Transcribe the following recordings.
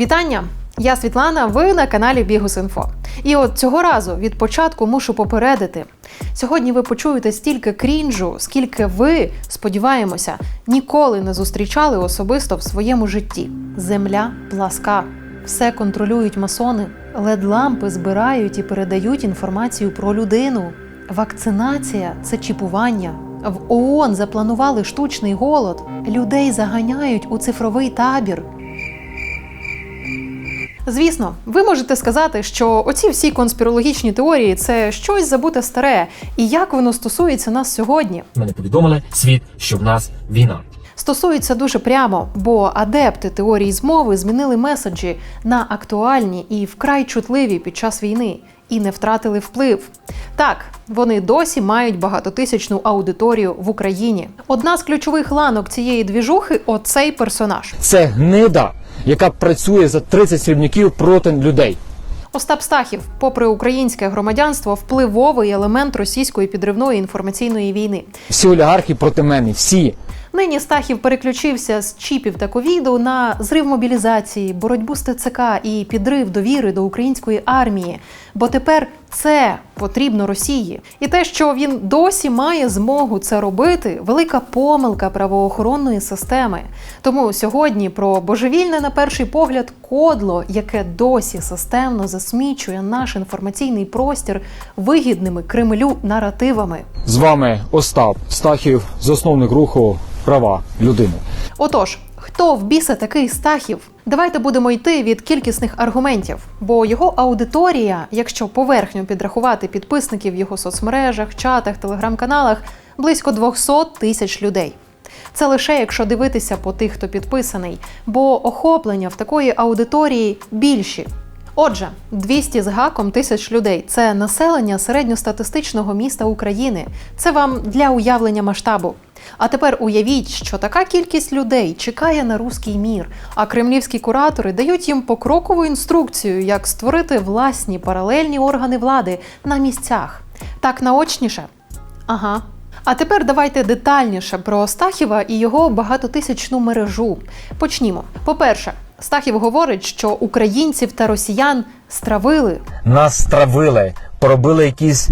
Вітання! Я Світлана. Ви на каналі Бігус.Інфо. І от цього разу від початку мушу попередити. Сьогодні ви почуєте стільки крінжу, скільки ви, сподіваємося, ніколи не зустрічали особисто в своєму житті. Земля пласка. Все контролюють масони. Лед-лампи збирають і передають інформацію про людину. Вакцинація це чіпування. В ООН запланували штучний голод. Людей заганяють у цифровий табір. Звісно, ви можете сказати, що оці всі конспірологічні теорії це щось забуте старе, і як воно стосується нас сьогодні. Мене повідомили світ, що в нас війна. Стосується дуже прямо, бо адепти теорії змови змінили меседжі на актуальні і вкрай чутливі під час війни і не втратили вплив. Так, вони досі мають багатотисячну аудиторію в Україні. Одна з ключових ланок цієї двіжухи оцей персонаж. Це гнида, яка працює за 30 срібняків проти людей. Остап Стахів, попри українське громадянство, впливовий елемент російської підривної інформаційної війни. Всі олігархи проти мене, всі. Нині Стахів переключився з чіпів та ковіду на зрив мобілізації, боротьбу з ТЦК і підрив довіри до української армії. Бо тепер це потрібно Росії. І те, що він досі має змогу це робити, велика помилка правоохоронної системи. Тому сьогодні про божевільне на перший погляд кодло, яке досі системно засмічує наш інформаційний простір вигідними Кремлю наративами. З вами Остап Стахів, засновник руху права людини. Отож, хто в біса такий Стахів? Давайте будемо йти від кількісних аргументів, бо його аудиторія, якщо поверхньо підрахувати підписників в його соцмережах, чатах, телеграм-каналах, близько 200 тисяч людей. Це лише якщо дивитися по тих, хто підписаний, бо охоплення в такої аудиторії більші. Отже, 200 з гаком тисяч людей це населення середньостатистичного міста України. Це вам для уявлення масштабу. А тепер уявіть, що така кількість людей чекає на руський мір, а кремлівські куратори дають їм покрокову інструкцію, як створити власні паралельні органи влади на місцях. Так наочніше? Ага. А тепер давайте детальніше про Стахіва і його багатотисячну мережу. Почнімо. По-перше, Стахів говорить, що українців та росіян стравили. Нас стравили, поробили якісь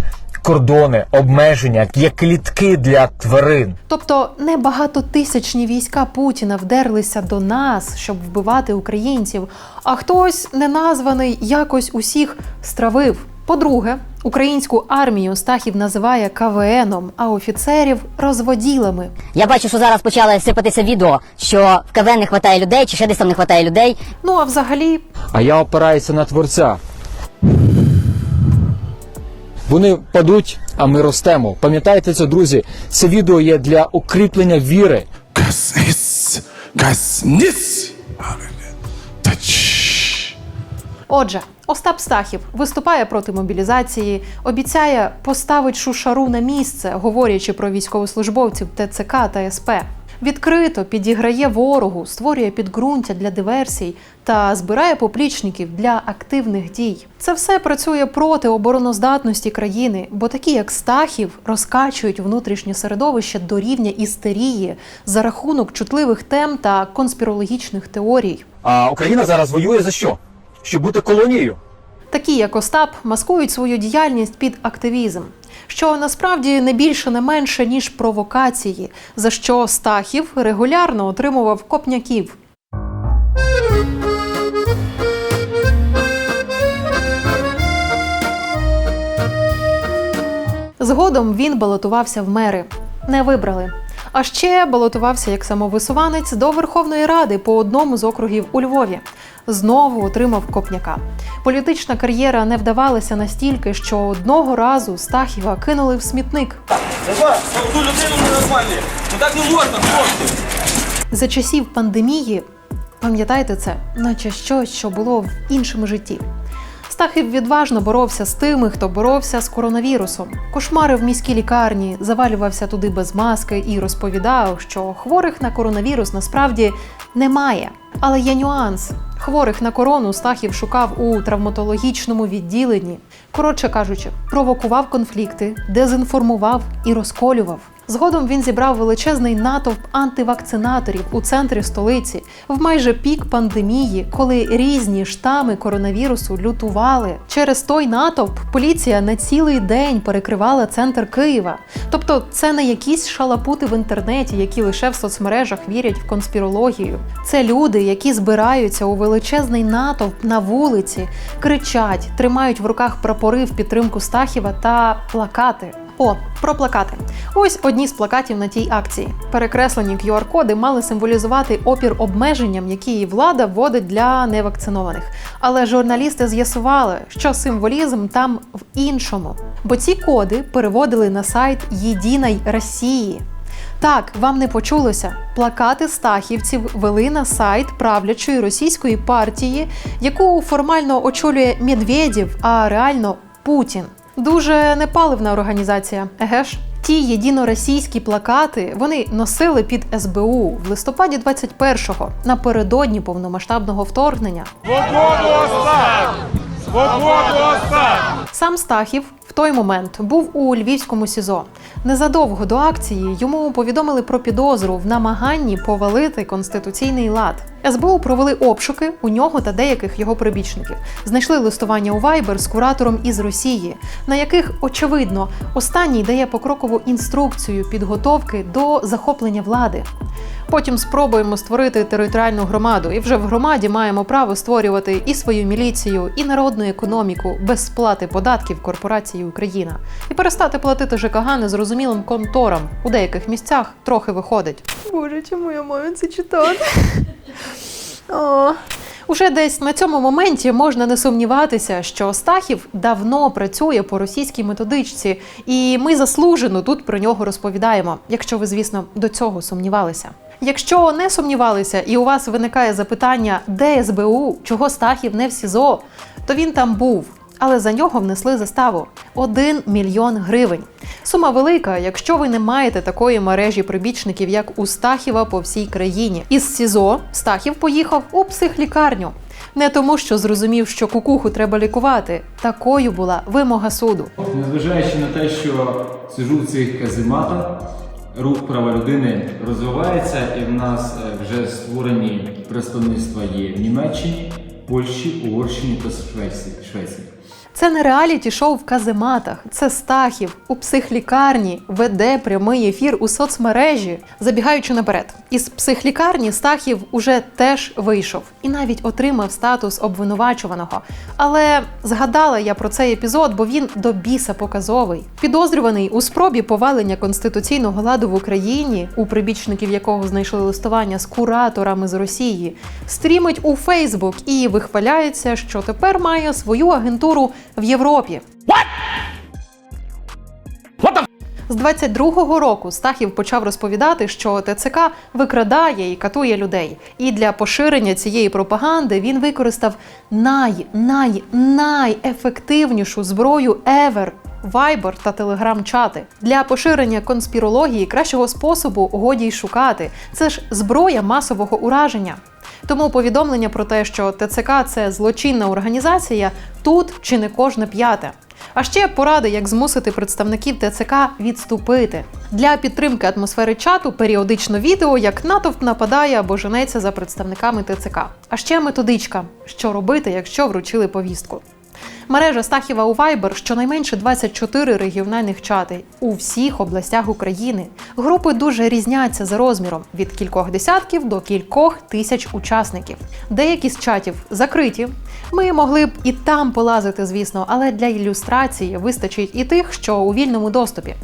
кордони, обмеження, як клітки для тварин. Тобто не багатотисячні війська Путіна вдерлися до нас, щоб вбивати українців, а хтось неназваний якось усіх стравив. По-друге, українську армію Стахів називає КВНом, а офіцерів розводілами. Я бачу, що зараз почали сипатися відео, що в КВН не вистачає людей, чи ще десь там не вистачає людей. Ну а взагалі, А я опираюся на творця. Вони падуть, а ми ростемо. Пам'ятаєте це, друзі? Це відео є для укріплення віри. Nicht. Touch. Отже, Остап Стахів виступає проти мобілізації, обіцяє поставить шушару на місце, говорячи про військовослужбовців ТЦК та СП. Відкрито підіграє ворогу, створює підґрунтя для диверсій та збирає поплічників для активних дій. Це все працює проти обороноздатності країни, бо такі, як Стахів, розкачують внутрішнє середовище до рівня істерії за рахунок чутливих тем та конспірологічних теорій. А Україна зараз воює за що? Щоб бути колонією. Такі, як Остап, маскують свою діяльність під активізм, що насправді не більше не менше ніж провокації, за що Стахів регулярно отримував копняків. Згодом він балотувався в мери. Не вибрали. А ще балотувався як самовисуванець до Верховної Ради по одному з округів у Львові. Знову отримав копняка. Політична кар'єра не вдавалася настільки, що одного разу Стахіва кинули в смітник. Давай, людину ненормальні. Ну так не можна, хлопці. За часів пандемії, пам'ятайте це, наче щось, що було в іншому житті. Стахів відважно боровся з тими, хто боровся з коронавірусом. Кошмарив міські лікарні, завалювався туди без маски і розповідав, що хворих на коронавірус насправді немає. Але є нюанс. Хворих на корону Стахів шукав у травматологічному відділенні. Коротше кажучи, провокував конфлікти, дезінформував і розколював. Згодом він зібрав величезний натовп антивакцинаторів у центрі столиці в майже пік пандемії, коли різні штами коронавірусу лютували. Через той натовп поліція на цілий день перекривала центр Києва. Тобто, це не якісь шалапути в інтернеті, які лише в соцмережах вірять в конспірологію. Це люди, які збираються у величезний натовп на вулиці, кричать, тримають в руках прапори в підтримку Стахіва та плакати. О, про плакати. Ось одні з плакатів на тій акції. Перекреслені QR-коди мали символізувати опір обмеженням, які влада вводить для невакцинованих. Але журналісти з'ясували, що символізм там в іншому, бо ці коди переводили на сайт Єдиної Росії. Так, вам не почулося. Плакати стахівців вели на сайт правлячої російської партії, яку формально очолює Медведєв, а реально Путін. Дуже непаливна організація, еге ж? Ті єдиноросійські плакати вони носили під СБУ в листопаді 21-го, напередодні повномасштабного вторгнення. Сам Стахів в той момент був у львівському СІЗО. Незадовго до акції йому повідомили про підозру в намаганні повалити конституційний лад. СБУ провели обшуки у нього та деяких його прибічників. Знайшли листування у Viber з куратором із Росії, на яких очевидно останній дає покрокову інструкцію підготовки до захоплення влади. Потім спробуємо створити територіальну громаду, і вже в громаді маємо право створювати і свою міліцію, і народну економіку без сплати податків корпорації Україна, і перестати платити ЖКГ незрозумілим конторам. У деяких місцях трохи виходить. Боже, чому я маю це читати? О. Уже десь на цьому моменті можна не сумніватися, що Стахів давно працює по російській методичці, і ми заслужено тут про нього розповідаємо, якщо ви, звісно, до цього сумнівалися. Якщо не сумнівалися і у вас виникає запитання, де СБУ, чого Стахів не в СІЗО, то він там був. Але за нього внесли заставу 1 мільйон гривень. Сума велика, якщо ви не маєте такої мережі прибічників, як у Стахіва по всій країні. Із СІЗО Стахів поїхав у психлікарню. Не тому, що зрозумів, що кукуху треба лікувати. Такою була вимога суду. Незважаючи на те, що сижу в цих казематах, рух права людини розвивається, і в нас е, вже створені представництва є в Німеччині, Польщі, Угорщині та Швеції. Це не реаліті шоу в казематах. Це Стахів у психлікарні веде прямий ефір у соцмережі. Забігаючи наперед, із психлікарні Стахів уже теж вийшов і навіть отримав статус обвинувачуваного. Але згадала я про цей епізод, бо він до біса показовий. Підозрюваний у спробі повалення конституційного ладу в Україні, у прибічників якого знайшли листування з кураторами з Росії, стрімить у Фейсбук і вихваляється, що тепер має свою агентуру в Європі. З 22-го року Стахів почав розповідати, що ТЦК викрадає і катує людей. І для поширення цієї пропаганди він використав най, най, найефективнішу зброю ever – Viber та телеграм-чати. Для поширення конспірології кращого способу годі й шукати. Це ж зброя масового ураження. Тому повідомлення про те, що ТЦК це злочинна організація, тут чи не кожне п'яте. А ще поради, як змусити представників ТЦК відступити. Для підтримки атмосфери чату періодично відео, як натовп нападає або женеться за представниками ТЦК. А ще методичка, що робити, якщо вручили повістку. Мережа Стахіва у Viber щонайменше 24 регіональних чати у всіх областях України. Групи дуже різняться за розміром від кількох десятків до кількох тисяч учасників. Деякі з чатів закриті. Ми могли б і там полазити, звісно, але для ілюстрації вистачить і тих, що у вільному доступі.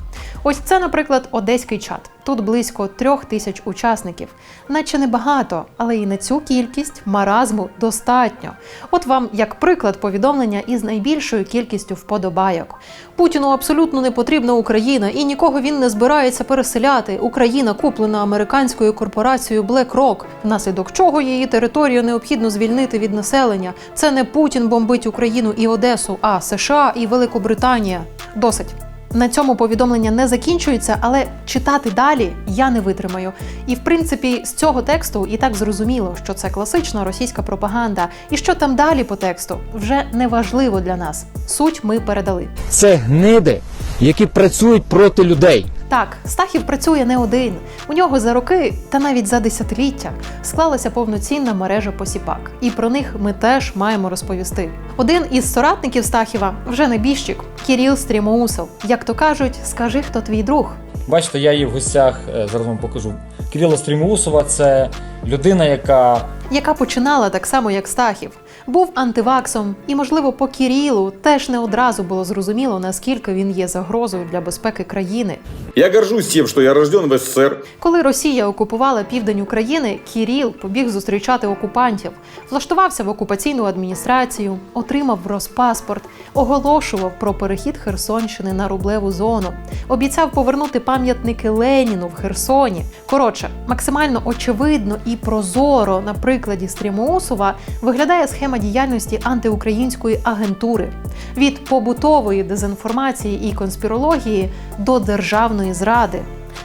Ось це, наприклад, одеський чат. Тут близько трьох тисяч учасників, наче небагато, але і на цю кількість маразму достатньо. От вам як приклад повідомлення із найбільшою кількістю вподобайок. Путіну абсолютно не потрібна Україна, і нікого він не збирається переселяти. Україна куплена американською корпорацією BlackRock, внаслідок чого її територію необхідно звільнити від населення. Це не Путін бомбить Україну і Одесу, а США і Великобританія. Досить. На цьому повідомлення не закінчується, але читати далі я не витримаю. І в принципі, з цього тексту і так зрозуміло, що це класична російська пропаганда, і що там далі по тексту вже не важливо для нас. Суть ми передали. Це гниди, які працюють проти людей. Так, Стахів працює не один. У нього за роки та навіть за десятиліття склалася повноцінна мережа посіпак, і про них ми теж маємо розповісти. Один із соратників Стахіва вже небіжчик Кіріл Стрімоусов. Як то кажуть, скажи, хто твій друг. Бачите, я її в гостях, е, зараз вам покажу. Кирила Стрімоусова це людина, яка яка починала так само, як Стахів, був антиваксом, і, можливо, по Кірілу теж не одразу було зрозуміло, наскільки він є загрозою для безпеки країни. Я горжусь тем, что я рожден в СССР. Коли Росія окупувала південь України, Кіріл побіг зустрічати окупантів, влаштувався в окупаційну адміністрацію, отримав розпаспорт, оголошував про перехід Херсонщини на рублеву зону, обіцяв повернути пам'ятники Леніну в Херсоні. Коротше, максимально очевидно і прозоро на прикладі Стрімоусова виглядає схема діяльності антиукраїнської агентури від побутової дезінформації і конспірології до державної зради.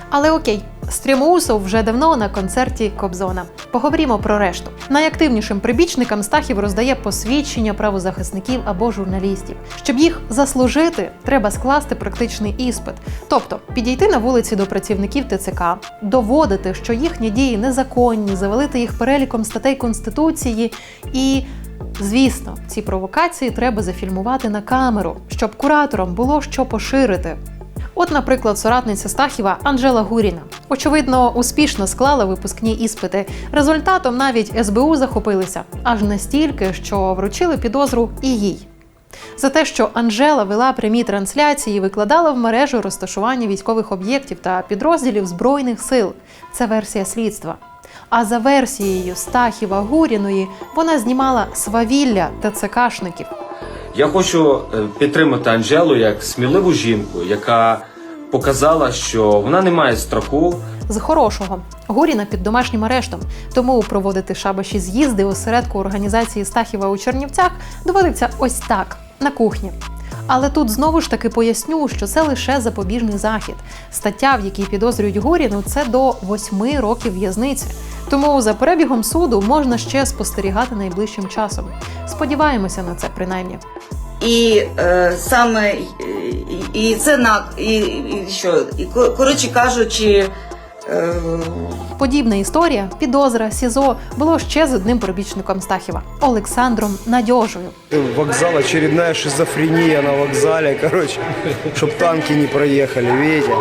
Але окей, Стрімоусов вже давно на концерті Кобзона. Поговоримо про решту. Найактивнішим прибічникам Стахів роздає посвідчення правозахисників або журналістів. Щоб їх заслужити, треба скласти практичний іспит, тобто підійти на вулиці до працівників ТЦК, доводити, що їхні дії незаконні, завалити їх переліком статей Конституції і. Звісно, ці провокації треба зафільмувати на камеру, щоб кураторам було що поширити. От, наприклад, соратниця Стахіва Анжела Гуріна. Очевидно, успішно склала випускні іспити. Результатом навіть СБУ захопилися аж настільки, що вручили підозру і їй. За те, що Анжела вела прямі трансляції і викладала в мережу розташування військових об'єктів та підрозділів Збройних сил. Це версія слідства. А за версією Стахіва Гуріної вона знімала свавілля ТЦКшників. Я хочу е, підтримати Анжелу як сміливу жінку, яка показала, що вона не має страху. з хорошого. Гуріна під домашнім арештом. Тому проводити шабаші з'їзди у середку організації Стахіва у Чернівцях доводиться ось так на кухні. Але тут знову ж таки поясню, що це лише запобіжний захід. Стаття, в якій підозрюють Гуріну, це до восьми років в'язниці. Тому за перебігом суду можна ще спостерігати найближчим часом. Сподіваємося на це принаймні. І е, саме і, і це на і, і що, і ко- коротше кажучи, Подібна історія, підозра, СІЗО було ще з одним пробічником Стахіва Олександром Надьожою. Вокзал, очередная шизофренія на вокзалі. короче, щоб танки не проїхали, видите?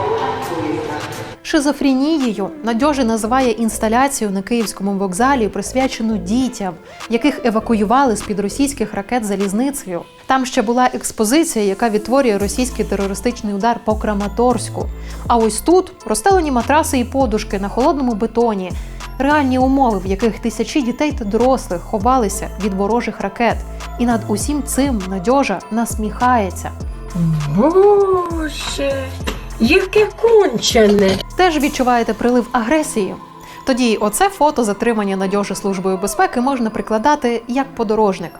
Шизофренією Надьожа називає інсталяцію на київському вокзалі, присвячену дітям, яких евакуювали з під російських ракет залізницею. Там ще була експозиція, яка відтворює російський терористичний удар по Краматорську. А ось тут розстелені матраси і подушки на холодному бетоні, реальні умови, в яких тисячі дітей та дорослих ховалися від ворожих ракет. І над усім цим Надьожа насміхається. Боже, яке кончене. Теж відчуваєте прилив агресії? Тоді оце фото затримання надьожі службою безпеки можна прикладати як подорожник.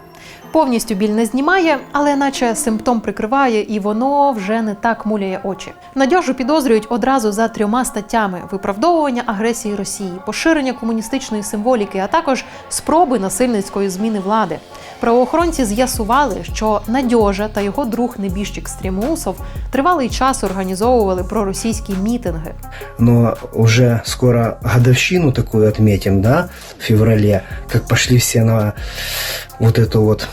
Повністю біль не знімає, але наче симптом прикриває, і воно вже не так муляє очі. Надьожу підозрюють одразу за трьома статтями: виправдовування агресії Росії, поширення комуністичної символіки, а також спроби насильницької зміни влади. Правоохоронці з'ясували, що Надьожа та його друг небіжчик Стрімусов тривалий час організовували проросійські мітинги. Но уже скоро годовщину такую отметим, да, в феврале, как пошли все на вот эту вот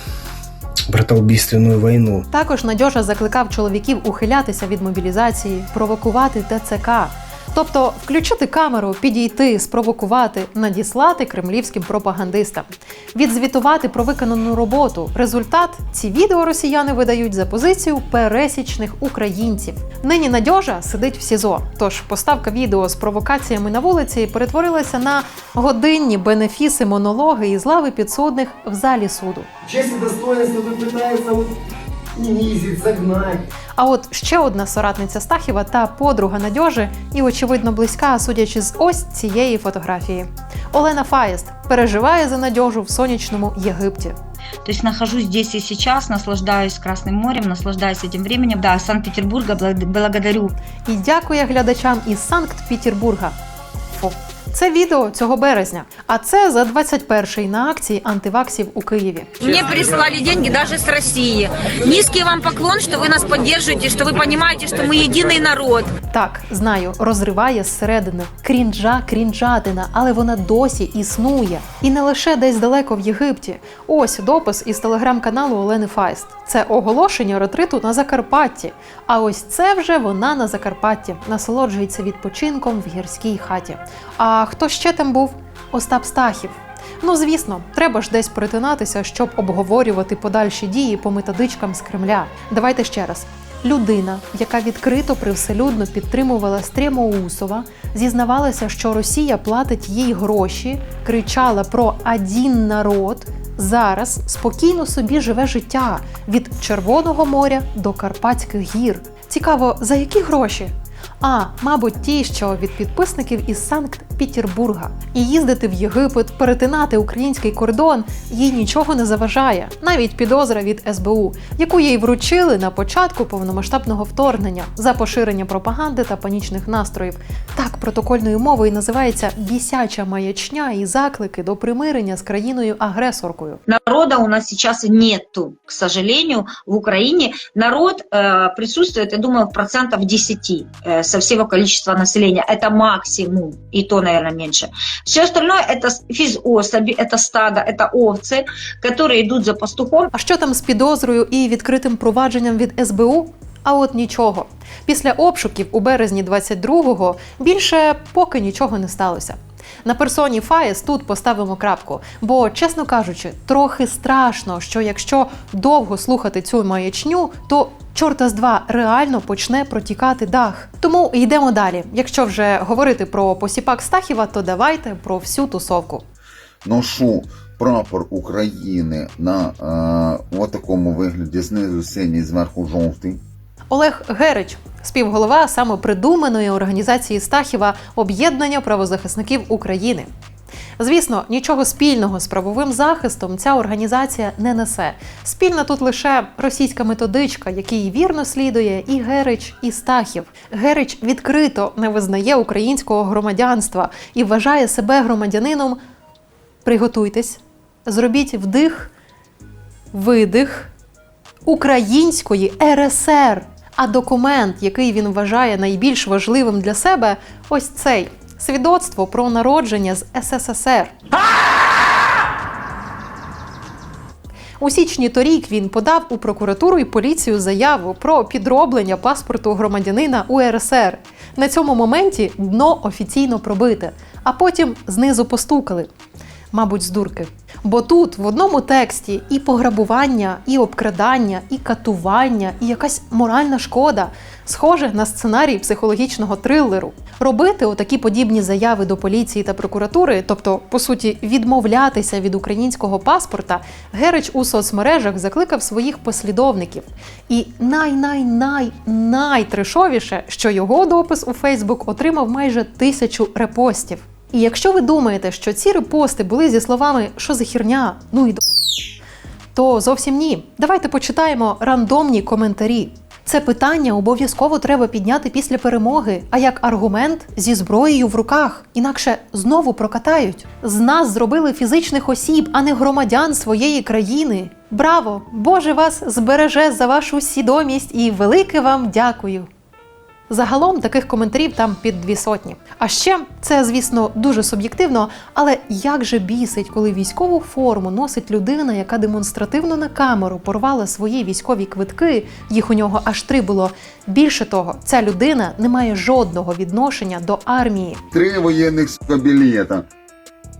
братоубийственную війну. Також Надьожа закликав чоловіків ухилятися від мобілізації, провокувати ТЦК. Тобто включити камеру, підійти, спровокувати, надіслати кремлівським пропагандистам, відзвітувати про виконану роботу. Результат ці відео росіяни видають за позицію пересічних українців. Нині Надьожа сидить в СІЗО. Тож поставка відео з провокаціями на вулиці перетворилася на годинні бенефіси, монологи із лави підсудних в залі суду. Честь и достоинство пытается вот унизить, загнать. А от ще одна соратниця Стахіва та подруга Надьожи, і очевидно близька, судячи з ось цієї фотографії. Олена Фаєст переживає за Надьожу в сонячному Єгипті. то есть нахожусь здесь и сейчас, наслаждаюсь Красным морем, наслаждаюсь этим временем. Да, Санкт-Петербурга благ- благодарю І дякує глядачам із Санкт-Петербурга. Фу, Це відео цього березня. А це за 21-й на акції антиваксів у Києві. Мне прислали деньги даже с России. Низкий вам поклон, что вы нас поддерживаете, что вы понимаете, что мы единый народ. Так, знаю, розриває зсередини. Крінжа, крінжатина, але вона досі існує. І не лише десь далеко в Єгипті. Ось допис із телеграм-каналу Олени Файст. Це оголошення ретриту на Закарпатті. А ось це вже вона на Закарпатті насолоджується відпочинком в гірській хаті. А хто ще там був? Остап Стахів. Ну, звісно, треба ж десь перетинатися, щоб обговорювати подальші дії по методичкам з Кремля. Давайте ще раз. Людина, яка відкрито привселюдно підтримувала Стрємоусова, зізнавалася, що Росія платить їй гроші, кричала про «один народ. Зараз спокійно собі живе життя від Червоного моря до Карпатських гір. Цікаво, за які гроші? А, мабуть, ті, що від підписників із Санкт-Петербурга. І їздити в Єгипет, перетинати український кордон їй нічого не заважає, навіть підозра від СБУ, яку їй вручили на початку повномасштабного вторгнення за поширення пропаганди та панічних настроїв. Так протокольною мовою називається бісяча маячня і заклики до примирення з країною-агресоркою. Народа у нас сейчас нету, к сожалению, в Украине. Народ э, присутствует, я думаю, процентов 10 э, со всего количества населения. Это максимум, и то, наверное, меньше. Все остальное это физособи, это стадо, это овцы, которые идут за пастухом. А що там з підозрою і відкритим провадженням від СБУ? А от нічого. Після обшуків у березні 22-го більше поки нічого не сталося. На персоні Фаєс тут поставимо крапку, бо, чесно кажучи, трохи страшно, що якщо довго слухати цю маячню, то чорта з два реально почне протікати дах. Тому йдемо далі. Якщо вже говорити про посіпак Стахіва, то давайте про всю тусовку. ношу прапор України на е, такому вигляді, знизу синій, зверху жовтий. Олег Герич, співголова самопридуманої організації Стахіва Об'єднання правозахисників України. Звісно, нічого спільного з правовим захистом ця організація не несе. Спільна тут лише російська методичка, якій вірно слідує і Герич, і Стахів. Герич відкрито не визнає українського громадянства і вважає себе громадянином. Приготуйтесь, зробіть вдих, видих української РСР. А документ, який він вважає найбільш важливим для себе, ось цей свідоцтво про народження з СССР. У січні торік він подав у прокуратуру і поліцію заяву про підроблення паспорту громадянина УРСР. На цьому моменті дно офіційно пробите, а потім знизу постукали. Мабуть, з дурки. Бо тут в одному тексті і пограбування, і обкрадання, і катування, і якась моральна шкода, схоже на сценарій психологічного трилеру. Робити отакі подібні заяви до поліції та прокуратури, тобто, по суті, відмовлятися від українського паспорта, Герич у соцмережах закликав своїх послідовників. І най-най-най-найтрешовіше, що його допис у Фейсбук отримав майже тисячу репостів. І якщо ви думаєте, що ці репости були зі словами що за хірня, ну і до то зовсім ні. Давайте почитаємо рандомні коментарі. Це питання обов'язково треба підняти після перемоги, а як аргумент зі зброєю в руках, інакше знову прокатають. З нас зробили фізичних осіб, а не громадян своєї країни. Браво! Боже вас збереже за вашу свідомість і велике вам дякую. Загалом таких коментарів там під дві сотні. А ще це, звісно, дуже суб'єктивно, але як же бісить, коли військову форму носить людина, яка демонстративно на камеру порвала свої військові квитки, їх у нього аж три було. Більше того, ця людина не має жодного відношення до армії. Три воєнних білета.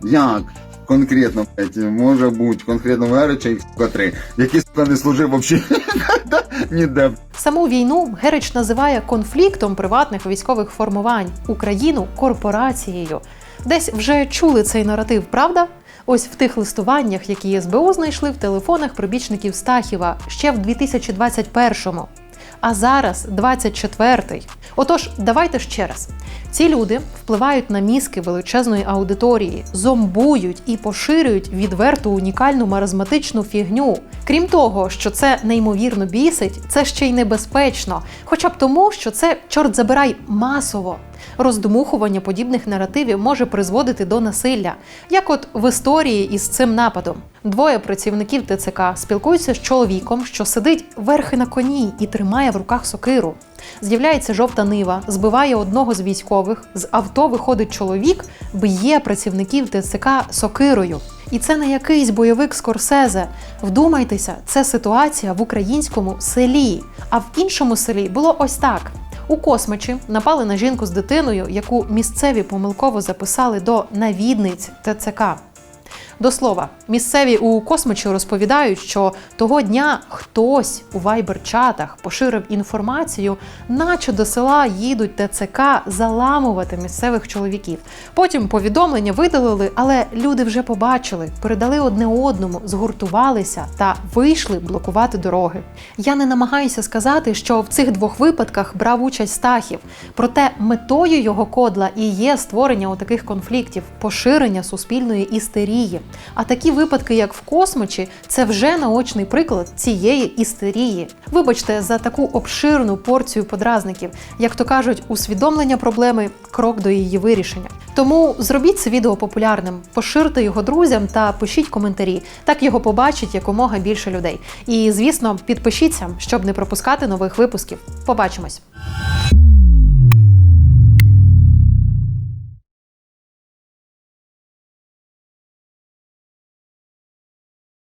Як? Конкретно, може бути, конкретно Герича сука три. Які сука не служив взагалі ніде. Саму війну Герич називає конфліктом приватних військових формувань, Україну корпорацією. Десь вже чули цей наратив, правда? Ось в тих листуваннях, які СБУ знайшли в телефонах прибічників Стахіва ще в 2021-му. А зараз 24-й. Отож, давайте ще раз. Ці люди впливають на мізки величезної аудиторії, зомбують і поширюють відверту унікальну маразматичну фігню. Крім того, що це неймовірно бісить, це ще й небезпечно, хоча б тому, що це чорт забирай масово. Роздмухування подібних наративів може призводити до насилля, як от в історії із цим нападом. Двоє працівників ТЦК спілкуються з чоловіком, що сидить верхи на коні і тримає в руках сокиру. З'являється жовта нива, збиває одного з військових. З авто виходить чоловік, б'є працівників ТЦК сокирою. І це не якийсь бойовик Скорсезе. Вдумайтеся, це ситуація в українському селі. А в іншому селі було ось так. У космичі напали на жінку з дитиною, яку місцеві помилково записали до навідниць ТЦК. До слова, місцеві у космичі розповідають, що того дня хтось у вайбер-чатах поширив інформацію, наче до села їдуть ТЦК заламувати місцевих чоловіків. Потім повідомлення видалили, але люди вже побачили, передали одне одному, згуртувалися та вийшли блокувати дороги. Я не намагаюся сказати, що в цих двох випадках брав участь Стахів, проте метою його кодла і є створення отаких конфліктів, поширення суспільної істерії. А такі випадки, як в космочі, це вже наочний приклад цієї істерії. Вибачте за таку обширну порцію подразників, як то кажуть, усвідомлення проблеми крок до її вирішення. Тому зробіть це відео популярним, поширте його друзям та пишіть коментарі. Так його побачить якомога більше людей. І звісно, підпишіться, щоб не пропускати нових випусків. Побачимось!